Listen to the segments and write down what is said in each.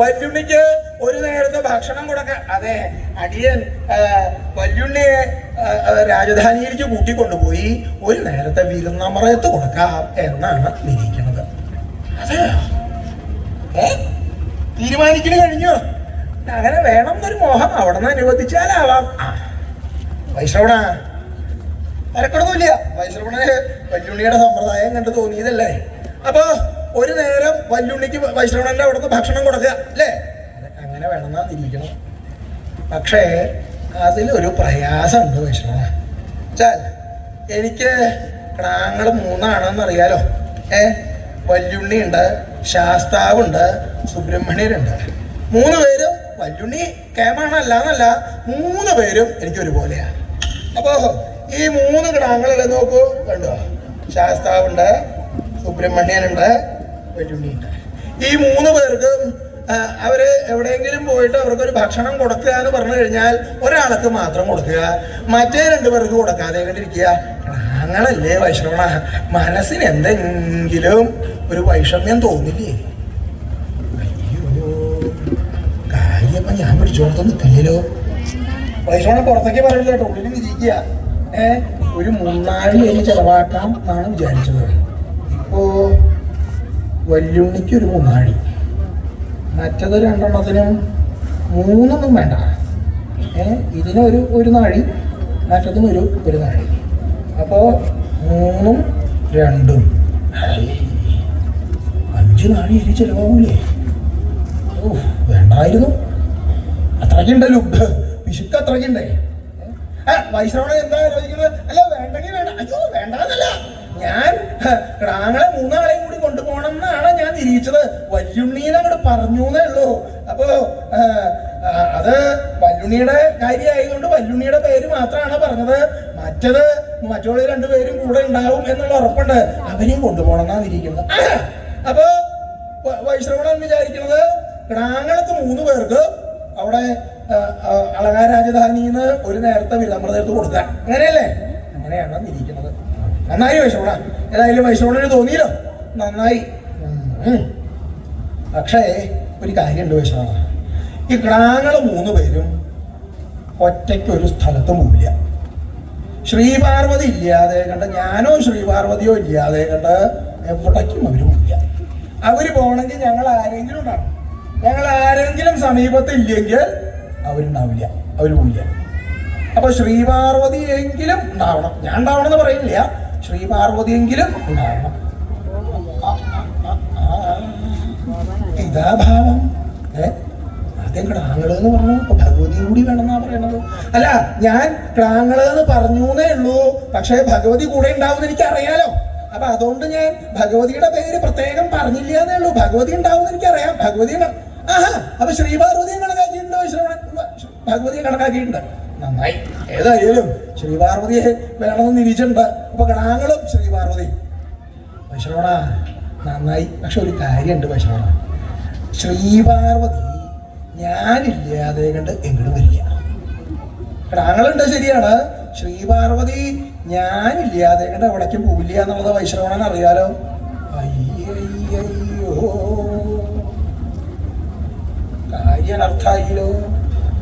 വല്യുണ്ണിക്ക് ഒരു നേരത്തെ ഭക്ഷണം കൊടുക്ക അതെ അടിയൻ വല്യുണ്ണിയെ രാജധാനിയിലേക്ക് കൂട്ടിക്കൊണ്ടുപോയി ഒരു നേരത്തെ വിരുന്നമറയത്ത് കൊടുക്കാം എന്നാണ് നിരീക്കുന്നത് അതെ. ഏ? തീരുമാനിക്കണ കഴിഞ്ഞോ? അങ്ങനെ വേണം എന്നൊരു മോഹം അവിടെ നിന്ന് അനുവദിച്ചാലാവാം വൈശ്രവണ തിരക്കടൊന്നുമില്ല. വൈശ്രവണന് വല്യുണ്ണിയുടെ സമ്പ്രദായം കണ്ട് തോന്നിയതല്ലേ? അപ്പൊ ഒരു നേരം വല്യുണ്ണിക്ക് വൈശ്രവണന്റെ അവിടുന്ന് ഭക്ഷണം കൊടുക്കുക അല്ലേ? അങ്ങനെ വേണമെന്നാ നിരീക്കണം പക്ഷേ അതിലൊരു പ്രയാസമുണ്ട് വൈഷ്ണവ ചാൽ എനിക്ക് കണാങ്ങൾ മൂന്നാണെന്ന് അറിയാലോ ഏ വല്യുണ്ണിയുണ്ട് ശാസ്താവുണ്ട് സുബ്രഹ്മണ്യരുണ്ട്. മൂന്ന് പേരും വല്യുണ്ണി കേമാണല്ല എന്നല്ല മൂന്ന് പേരും എനിക്ക് ഒരുപോലെയാണ് അപ്പോ ഈ മൂന്ന് കിടാങ്ങളല്ലേ നോക്കൂ കണ്ടോ? ശാസ്താവുണ്ട് സുബ്രഹ്മണ്യനുണ്ട് വല്യുണ്ണിയുണ്ട് ഈ മൂന്ന് പേർക്കും അവർ എവിടെയെങ്കിലും പോയിട്ട് അവർക്കൊരു ഭക്ഷണം കൊടുക്കുക എന്ന് പറഞ്ഞു കഴിഞ്ഞാൽ ഒരാൾക്ക് മാത്രം കൊടുക്കുക മറ്റേ രണ്ട് പേർക്ക് കൊടുക്കാതെ കണ്ടിരിക്കുക അങ്ങനല്ലേ വൈഷ്ണവണ? മനസ്സിന് എന്തെങ്കിലും ഒരു വൈഷമ്യം തോന്നില്ലേ? അയ്യോ കാര്യപ്പം ഞാൻ പിടിച്ചോടത്തൊന്നും നിൽക്കില്ലല്ലോ വൈഷ്ണവണ പുറത്തേക്ക് പറയില്ല കേട്ടോ ഉള്ളിൽ വിജയിക്കുക ഏഹ് ഒരു മൂന്നാൽ പേര് ചെലവാക്കാം എന്നാണ് വിചാരിച്ചത്. ഇപ്പോ ഒരു മൂന്നാഴി മറ്റത് രണ്ടെണ്ണത്തിനും മൂന്നൊന്നും വേണ്ട. ഇതിനൊരു ഒരു നാഴി മറ്റതിനും ഒരു ഒരു നാഴി അപ്പോൾ മൂന്നും രണ്ടും. അഞ്ച് നാഴി ഇനി ചിലവാകൂലേ ഓ വേണ്ടായിരുന്നു. അത്രയ്ക്കുണ്ടല്ലോ. വിശുക്ക് അത്രയ്ക്കുണ്ടേ. ഏ, വൈശ്രവണൻ എന്താ അല്ല വേണ്ടെങ്കിൽ വേണ്ട. അയ്യോ വേണ്ടെന്നല്ല. ഞാൻ ക്രാങ്ങളെ മൂന്നാളെയും എന്നാണ് ഞാൻ നിരീക്ഷിച്ചത്. വല്യുണ്ണീനെ അങ്ങോട്ട് പറഞ്ഞു എന്നേ ഉള്ളൂ. അപ്പോ അത് വല്യുണ്ണിയുടെ കാര്യമായതുകൊണ്ട് വല്യുണ്ണിയുടെ പേര് മാത്രമാണ് പറഞ്ഞത്. മറ്റത് മറ്റുള്ള രണ്ടുപേരും കൂടെ ഉണ്ടാവും എന്നുള്ള ഉറപ്പുണ്ട്. അവരെയും കൊണ്ടുപോകണം എന്നാണ് ഇരിക്കുന്നത് അപ്പോ വൈശ്രവണൻ വിചാരിക്കുന്നത് കിടാങ്ങളത്ത് മൂന്ന് പേർക്ക് അവിടെ അളകാ രാജധാനിന്ന് ഒരു നേരത്തെ വിളംബരത്ത് കൊടുക്കാൻ അങ്ങനെയല്ലേ? അങ്ങനെയാണ് ഇരിക്കുന്നത് നന്നായി വൈശ്രവണ. ഏതായാലും വൈശ്രവണന് തോന്നിയില്ല. നന്നായി. പക്ഷേ ഒരു കാര്യമുണ്ട് വൈശ്രവണ ഈ ക്രാങ്ങൾ മൂന്ന് പേരും ഒറ്റയ്ക്ക് ഒരു സ്ഥലത്തും പോവില്ല. ശ്രീപാർവതി ഇല്ലാതെ കണ്ട് ഞാനോ ശ്രീപാർവതിയോ ഇല്ലാതെ കണ്ട് എവിടേക്കും അവർ പോവില്ല. അവർ പോകണമെങ്കിൽ ഞങ്ങൾ ആരെങ്കിലും ഉണ്ടാവും. ഞങ്ങൾ ആരെങ്കിലും സമീപത്ത് ഇല്ലെങ്കിൽ അവരുണ്ടാവില്ല. അവർ പോവില്ല. അപ്പൊ ശ്രീപാർവതിയെങ്കിലും ഉണ്ടാവണം. ഞാൻ ഉണ്ടാവണം എന്ന് പറയില്ല. ശ്രീപാർവതിയെങ്കിലും ഉണ്ടാവണം ആ, ആ, ആ, ആ. ഇതാ ഭാവം ഏ? ആദ്യം ക്ലാങ്ങൾ എന്ന് പറഞ്ഞു അപ്പൊ ഭഗവതിയും കൂടി വേണമെന്നാ പറയണത്. അല്ല ഞാൻ ക്ലാങ്ങൾ എന്ന് പറഞ്ഞു എന്നേ ഉള്ളൂ പക്ഷേ ഭഗവതി കൂടെ ഉണ്ടാവും എനിക്ക് അറിയാലോ അപ്പൊ അതുകൊണ്ട് ഞാൻ ഭഗവതിയുടെ പേര് പ്രത്യേകം പറഞ്ഞില്ല എന്നേ ഉള്ളൂ. ഭഗവതി ഉണ്ടാവും എനിക്കറിയാം. ഭഗവതി ആഹാ അപ്പൊ ശ്രീപാർവതിയെ കണക്കാക്കിയിട്ടുണ്ടോ? ശ്രവണ ഭഗവതിയെ കണക്കാക്കിയിട്ടുണ്ട്. നന്നായി. ഏതായാലും ശ്രീപാർവതിയെ വേണമെന്ന് നിരീക്ഷിച്ചിട്ടുണ്ട് അപ്പൊ കണാങ്ങളും ശ്രീപാർവതി വൈശ്രവണ നന്നായി. പക്ഷെ ഒരു കാര്യമുണ്ട് വൈശ്രവണ ശ്രീപാർവതി ഞാനില്ലാതെ കണ്ട് എങ്ങോട്ടും വരില്ല ഞങ്ങളുണ്ട് ശരിയാണ്? ശ്രീപാർവതി ഞാനില്ലാതെ കണ്ട് എവിടേക്കും പോവില്ല എന്നുള്ളത് വൈശ്രവണൻ അറിയാലോ? അയ്യോ കാര്യം അർത്ഥായില്ലോ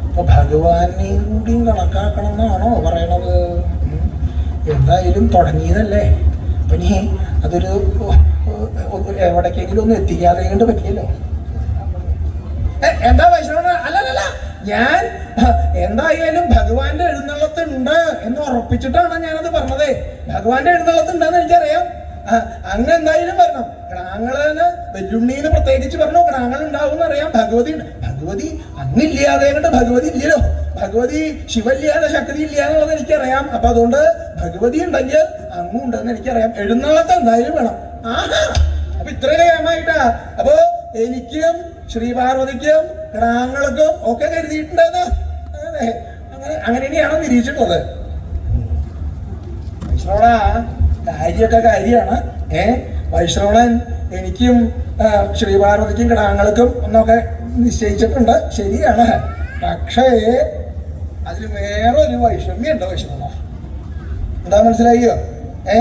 അപ്പൊ ഭഗവാനെയും കൂടി കണക്കാക്കണം എന്നാണോ പറയണത്. എന്തായാലും തുടങ്ങിയതല്ലേ? അപ്പൊ ഇനി അതൊരു എവിടേക്കെങ്കിലും ഒന്ന് എത്തിക്കാതെ കൊണ്ട് പറ്റിയല്ലോ? എന്താ വൈഷ്ണവന? അല്ലല്ല ഞാൻ എന്തായാലും ഭഗവാന്റെ എഴുന്നള്ളത്തുണ്ട് എന്ന് ഉറപ്പിച്ചിട്ടാണ് ഞാനത് പറഞ്ഞത്. ഭഗവാന്റെ എഴുന്നള്ളത്തുണ്ടെന്ന് എനിക്കറിയാം. അങ്ങനെ അങ്ങ് എന്തായാലും വരണം. ക്രാങ്ങളെന്ന് വെല്ലുണ്ണീന്ന് പ്രത്യേകിച്ച് പറഞ്ഞു ക്രാങ്ങൾ ഉണ്ടാവും അറിയാം. ഭഗവതി. ഭഗവതി അങ്ങില്ലാതെ കണ്ട് ഭഗവതി ഇല്ലല്ലോ. ഭഗവതി ശിവല്ലാതെ ശക്തി ഇല്ല എന്നുള്ളത് എനിക്കറിയാം. അപ്പൊ അതുകൊണ്ട് ഭഗവതി ഉണ്ടെങ്കിൽ അങ്ങും ഉണ്ടെന്ന് എനിക്കറിയാം. എഴുന്നള്ളത്ത് എന്തായാലും വേണം. ആഹാ അപ്പൊ ഇത്രയും കാര്യമായിട്ടാ അപ്പോ എനിക്കും ശ്രീപാർവതിക്കും ഗ്രഹങ്ങൾക്കും ഒക്കെ കരുതിയിട്ടുണ്ടെന്ന്. അങ്ങനെ അങ്ങനെ ഇനിയാണ് നിരീക്ഷിച്ചിട്ടുള്ളത് വൈശ്രവണ കാര്യമൊക്കെ കാര്യമാണ്. ഏ? വൈശ്രവണൻ എനിക്കും ശ്രീപാർവതിക്കും കിടാങ്ങൾക്കും എന്നൊക്കെ നിശ്ചയിച്ചിട്ടുണ്ട്. ശരിയാണ്. പക്ഷേ അതിൽ വേറൊരു വൈഷമ്യമുണ്ട് വൈഷ്ണവ. എന്താ മനസ്സിലായോ? ഏ?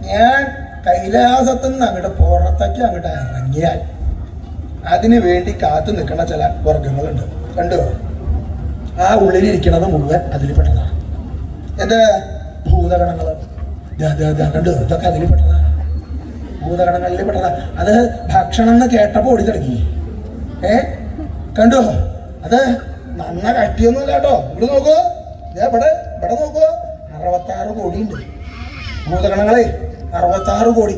ഞാൻ കൈലാസത്തിൽ നിന്ന് അങ്ങോട്ട് പുറത്തേക്ക് അങ്ങോട്ട് ഇറങ്ങിയാൽ അതിനു വേണ്ടി കാത്തു നിൽക്കുന്ന ചില വർഗങ്ങളുണ്ട് കണ്ടോ? ആ ഉള്ളിലിരിക്കുന്നത് മുഴുവൻ അതിൽ പെട്ടതാണ് എന്റെ ഭൂതഗണങ്ങൾ കണ്ടോ? ഇതൊക്കെ അതിൽ പെട്ടതാണ് ഭൂതഗണങ്ങളിൽ പെട്ടതാ അത് ഭക്ഷണം എന്ന് കേട്ടപ്പോൾ ഓടി തുടങ്ങി. ഏ? കണ്ടോ? അത് നന്ന കട്ടിയൊന്നുമില്ല കേട്ടോ. ഇവിടെ നോക്കൂ. ഇവിടെ ഇവിടെ നോക്കൂ. അറുപത്താറ് കോടി ഉണ്ട് ഭൂതഗണങ്ങളെ അറുപത്താറ് കോടി.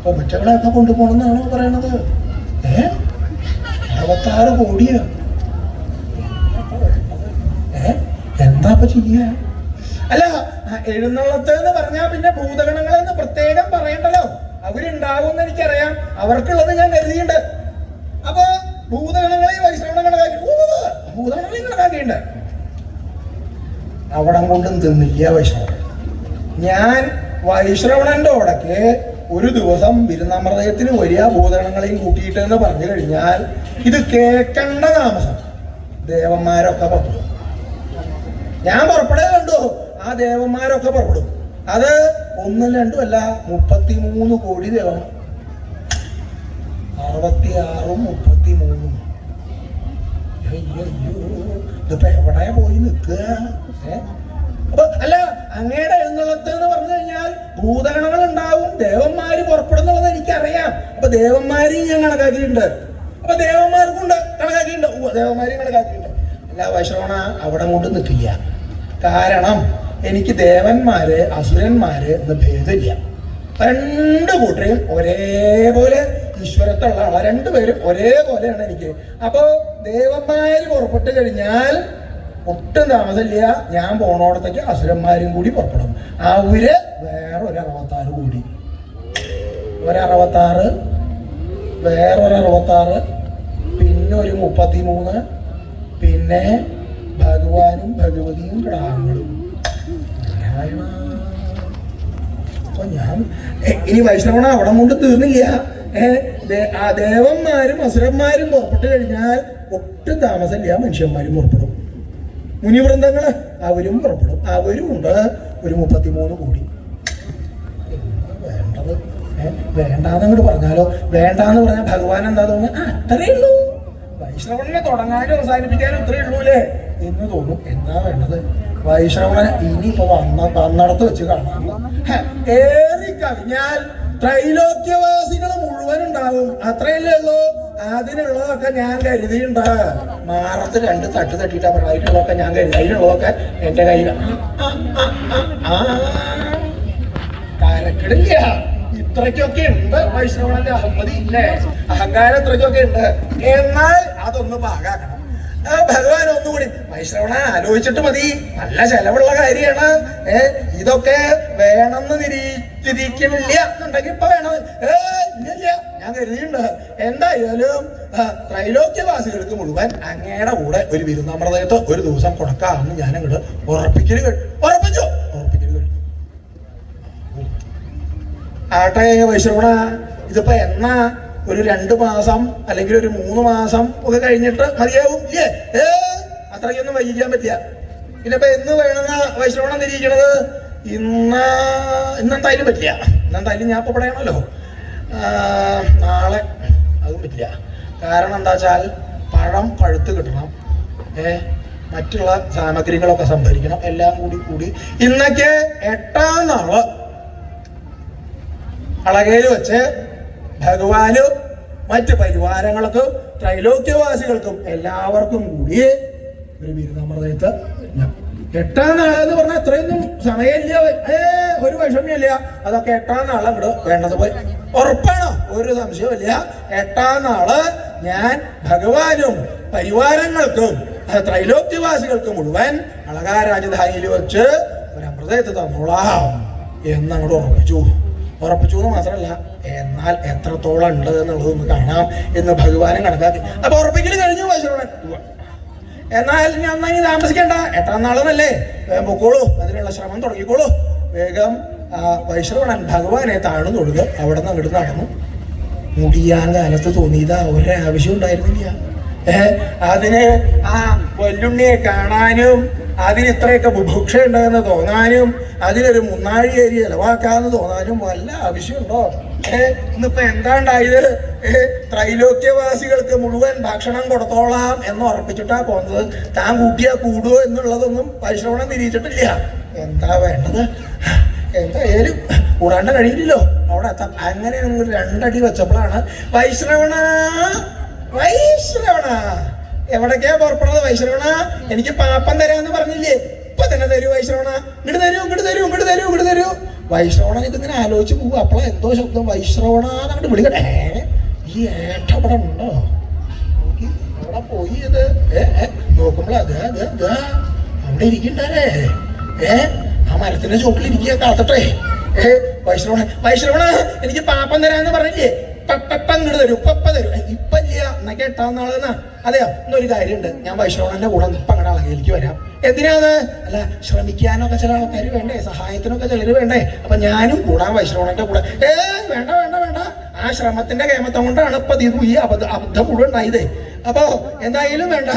അപ്പൊ മറ്റവളെയൊക്കെ കൊണ്ടുപോകണമെന്നാണോ പറയണത്? ഏ? അറുപത്താറ് കോടിയാ. ഏ? എന്താ ഇപ്പൊ ചെയ്യ? അല്ല എഴുന്നള്ളത്ത് എന്ന് പറഞ്ഞാൽ പിന്നെ ഭൂതഗണങ്ങളെന്ന് പ്രത്യേകം പറയണ്ടല്ലോ. അവരുണ്ടാവുമെന്ന് എനിക്കറിയാം. അവർക്കുള്ളത് ഞാൻ കരുതിയിട്ടുണ്ട്. അപ്പൊ ഭൂതഗണങ്ങളെ വൈശ്രവണം കണക്കാക്കി ഭൂതഗണങ്ങളെയും കണക്കാക്കിയിട്ടുണ്ട്. അവിടം കൊണ്ടും തിന്നില്ല വൈഷ്ണവൻ ഞാൻ വൈശ്രവണന്റെ ഓടക്ക് ഒരു ദിവസം വിരുന്നമൃതയത്തിന് വലിയ ഭൂതഗണങ്ങളെയും കൂട്ടിയിട്ട് എന്ന് പറഞ്ഞു കഴിഞ്ഞാൽ ഇത് കേൾക്കേണ്ട താമസം. ദേവന്മാരൊക്കെ പുറപ്പെടും. ഞാൻ പുറപ്പെടേ കണ്ടു. ആ ദേവന്മാരൊക്കെ പുറപ്പെടും. അത് ഒന്നും രണ്ടും അല്ല മുപ്പത്തി മൂന്ന് കോടി ദേവം അറുപത്തി ആറും മുപ്പത്തി മൂന്നും ഇതിപ്പോ എവിടെ പോയി നിൽക്കുക? ഏ? അപ്പൊ അല്ല അങ്ങയുടെ എഴുന്നള്ളത്ത് എന്ന് പറഞ്ഞു കഴിഞ്ഞാൽ ഭൂതഗണങ്ങൾ ഉണ്ടാവും ദേവന്മാര് പുറപ്പെടുന്നുള്ളത് എനിക്കറിയാം. അപ്പൊ ദേവന്മാരെയും ഞാൻ കണക്കാക്കിയിട്ടുണ്ട്. അപ്പൊ ദേവന്മാർക്കുണ്ട് കണക്കാക്കിയിട്ടുണ്ട്. ദേവന്മാരെയും കണക്കാക്കിയിട്ടുണ്ട്. അല്ല വൈശ്രവണ അവിടെ കൊണ്ട് നിൽക്കില്ല. കാരണം എനിക്ക് ദേവന്മാര് അസുരന്മാര് എന്ന് ഭേദമില്ല. രണ്ട് കൂട്ടരെയും ഒരേപോലെ ഈശ്വരത്തുള്ള ആളാണ് രണ്ടുപേരും ഒരേപോലെയാണ് എനിക്ക്. അപ്പോ ദേവന്മാര് പുറപ്പെട്ടു കഴിഞ്ഞാൽ ഒട്ടും താമസമില്ല. ഞാൻ പോണോടത്തേക്ക് അസുരന്മാരും കൂടി പുറപ്പെടും. അവർ വേറെ ഒരു അറുപത്താറ് കൂടി. ഒരറുപത്താറ് ഒരു അറുപത്താറ് പിന്നെ ഒരു മുപ്പത്തി മൂന്ന് പിന്നെ ഭഗവാനും ഭഗവതിയും കിടാങ്ങളും. അപ്പൊ ഞാൻ ഇനി വൈഷ്ണവണ അവിടെ കൊണ്ട് തീർന്നില്ല. ദേവന്മാരും അസുരന്മാരും പുറപ്പെട്ടു കഴിഞ്ഞാൽ ഒട്ടും താമസമില്ല. മനുഷ്യന്മാരും പുറപ്പെടും. മുനിവൃന്ദങ്ങൾ? അവരും പുറപ്പെടും. അവരും ഉണ്ട് ഒരു മുപ്പത്തിമൂന്ന് കോടി. വേണ്ടത്. വേണ്ടാന്ന് അങ്ങോട്ട് പറഞ്ഞാലോ? വേണ്ടാന്ന് പറഞ്ഞാൽ ഭഗവാൻ എന്താ തോന്നുന്നു അത്രേ ഉള്ളൂ. വൈഷ്ണവനെ തുടങ്ങാനും അവസാനിപ്പിക്കാനും അത്രേ ഉള്ളൂ അല്ലേ? എന്ന് തോന്നും. എന്താ വേണ്ടത്? വൈഷ്ണവനെ ഇനിയിപ്പോ വന്ന വന്നടത്ത് വെച്ച് കാണാം. ഏറി കവിഞ്ഞാൽ ത്രൈലോക്യവാസികൾ മുഴുവൻ ഉണ്ടാവും. അത്രയല്ലേ ഉള്ളൂ? അതിനുള്ളതൊക്കെ ഞാൻ കരുതിയുണ്ട് മാറത്ത് രണ്ട് തട്ട് തട്ടിട്ട് പറഞ്ഞത്. അതിനുള്ളതൊക്കെ ഞാൻ കരുതി. അതിനുള്ളതൊക്കെ എന്റെ കയ്യിൽ. കാലക്കിടില്ല ഇത്രയ്ക്കൊക്കെ ഉണ്ട്. വൈഷ്ണവന്റെ അഹമ്മതി ഇല്ലേ അഹങ്കാരം ഇത്രയ്ക്കൊക്കെ ഉണ്ട്. എന്നാൽ അതൊന്ന് പാകാക്കണം ആ ഭഗവാൻ ഒന്നുകൂടി. വൈഷ്ണവണ ആലോചിച്ചിട്ട് മതി. നല്ല ചെലവുള്ള കാര്യമാണ്. ഏ ഇതൊക്കെ വേണമെന്ന് നിരീക്ഷിക്കുന്നില്ല എന്നുണ്ടെങ്കിൽ ഇപ്പൊ വേണം. ഏ ഇല്ല ഞാൻ കരുതിയിട്ടുണ്ട്. എന്തായാലും ത്രൈലോക്യവാസികൾക്ക് മുഴുവൻ അങ്ങയുടെ കൂടെ ഒരു വിരുന്നാമൃതയത്ത് ഒരു ദിവസം കൊടുക്കാമെന്ന് ഞാൻ അങ്ങോട്ട് ഉറപ്പിക്കൽ കേട്ടു ഉറപ്പിച്ചു. ഉറപ്പിക്കൽ കഴിഞ്ഞു ആട്ടെ വൈഷ്ണവണ ഇതിപ്പോ എന്നാ ഒരു രണ്ട് മാസം അല്ലെങ്കിൽ ഒരു മൂന്ന് മാസം ഒക്കെ കഴിഞ്ഞിട്ട് മതിയാവും ഇല്ലേ? ഏ അത്രയ്ക്കൊന്നും വൈകിക്കാൻ പറ്റില്ല. പിന്നെ ഇപ്പൊ എന്ന് വേണമെന്ന വൈശ്രവണം തിരിയിക്കണത് ഇന്ന് ഇന്നെന്തായാലും പറ്റില്ല. ഇന്നെന്തായാലും ഞാൻ ഇപ്പൊ പറയണമല്ലോ നാളെ അതും പറ്റില്ല. കാരണം എന്താ വെച്ചാൽ പഴം പഴുത്ത് കിട്ടണം. ഏ മറ്റുള്ള സാമഗ്രികളൊക്കെ സംഭരിക്കണം. എല്ലാം കൂടി കൂടി ഇന്നൊക്കെ എട്ടാം നാൾ. അളകയിൽ വെച്ച് ഭഗവാനും മറ്റ് പരിവാരങ്ങൾക്കും ത്രൈലോക്യവാസികൾക്കും എല്ലാവർക്കും കൂടി ഒരു ബിരുദമൃതയത്ത് എട്ടാം നാളെന്ന് പറഞ്ഞാൽ അത്രയൊന്നും സമയമില്ല. ഏ ഒരു വിഷമില്ല അതൊക്കെ എട്ടാം നാളെ വേണ്ടത് പോയി. ഉറപ്പാണോ? ഒരു സംശയമില്ല എട്ടാം നാൾ ഞാൻ ഭഗവാനും പരിവാരങ്ങൾക്കും ത്രൈലോക്യവാസികൾക്കും മുഴുവൻ അളകാ രാജധാനിയിൽ വെച്ച് ഒരു അമൃതയത്ത് തന്നോളാം. എന്നങ്ങോട്ട് ഉറപ്പിച്ചു. ഉറപ്പിച്ചു എന്ന് മാത്രമല്ല എന്നാൽ എത്രത്തോളം ഉണ്ട് എന്നുള്ളതൊന്ന് കാണാം എന്ന് ഭഗവാനും കണക്കാക്കി. അപ്പൊ ഉറപ്പിക്കൽ കഴിഞ്ഞു എന്നാൽ ഇനി നന്നായി താമസിക്കേണ്ട. എട്ടാം നാളെന്നല്ലേ? പൊക്കോളൂ അതിനുള്ള ശ്രമം തുടങ്ങിക്കോളൂ. വേഗം വൈശ്രവണൻ ഭഗവാനെ താഴ്ന്നു തൊഴുക അവിടെ നിന്ന് അങ്ങോട്ട് നടന്നു. മുടിയാൻ കാലത്ത് തോന്നിയതാ ഒരാവശ്യം ഉണ്ടായിരുന്നില്ല. ഏഹ് അതിന് ആ കൊല്ലുണ്ണിയെ കാണാനും അതിന് ഇത്രയൊക്കെ ബുഭുക്ഷ ഉണ്ടെന്ന് തോന്നാനും അതിനൊരു മുന്നാഴി അരി ചെലവാക്കാന്ന് തോന്നാനും വല്ല ആവശ്യമുണ്ടോ? ഏ, ഇന്നിപ്പോ എന്താണ്ടായത്? ഏ, ത്രൈലോക്യവാസികൾക്ക് മുഴുവൻ ഭക്ഷണം കൊടുത്തോളാം എന്ന് ഉറപ്പിച്ചിട്ടാ പോന്നത് താൻ കൂട്ടിയാ കൂടുവോ എന്നുള്ളതൊന്നും പരിശ്രമണം തിരിച്ചിട്ടില്ല എന്താ വേണ്ടത്? എന്തായാലും കൂടാണ്ട് കഴിയില്ലല്ലോ. അവിടെ എത്താം. അങ്ങനെ രണ്ടടി വെച്ചപ്പോഴാണ് വൈശ്രവണ വൈശ്രവണ എവിടേക്കാ പുറപ്പെടുന്നത്? വൈശ്രവണ എനിക്ക് പാപ്പം തരാന്ന് പറഞ്ഞില്ലേ? ഇപ്പൊ തന്നെ തരൂ വൈശ്രവണ ഇങ്ങോട്ട് തരൂ ഇങ്ങോട്ട് തരൂ ഇങ്ങോട്ട് തരൂ ഇങ്ങോട്ട് തരൂ. വൈശ്രവണൻ ഇതിങ്ങനെ ആലോചിച്ച് പോകും അപ്പോഴാ എന്തോ ശബ്ദം. വൈശ്രവണ എന്നങ്ങോട്ട് വിളിക്കട്ടെ? ഈ ഏട്ട അവിടെ ഉണ്ടോ? അവിടെ പോയി ഇത്? നോക്കുമ്പോൾ അത് അത് അത് അവിടെ ഇരിക്കണ്ടേ ഏ ആ മരത്തിന്റെ ചോട്ടിൽ ഇരിക്കുക കാത്തട്ടെ. ഏ വൈശ്രവണ വൈശ്രവണ എനിക്ക് പാപ്പം തരാന്ന് പറഞ്ഞില്ലേ? പപ്പ ഇങ്ങോട്ട് തരൂ പപ്പ തരൂ. ഇല്ല എന്നാ കേട്ടാന്നാളെന്നാ അതെയോ ഇന്നൊരു കാര്യമുണ്ട്. ഞാൻ വൈഷ്ണവന്റെ കൂടെ ഇപ്പൊ അങ്ങടെ അളകയിലേക്ക് വരാം. എന്തിനാത് അല്ല ശ്രമിക്കാനൊക്കെ ചില ആൾക്കാർ വേണ്ടേ? സഹായത്തിനൊക്കെ ചിലർ വേണ്ടേ? അപ്പൊ ഞാനും കൂടാൻ വൈഷ്ണവന്റെ കൂടെ. ഏ വേണ്ട വേണ്ട വേണ്ട. ആ ശ്രമത്തിന്റെ കേമത്തം കൊണ്ടാണ് ഇപ്പൊ ഈ അബദ്ധ അബദ്ധം മുഴുവൻ ഉണ്ടായത്. അപ്പോ എന്തായാലും വേണ്ട.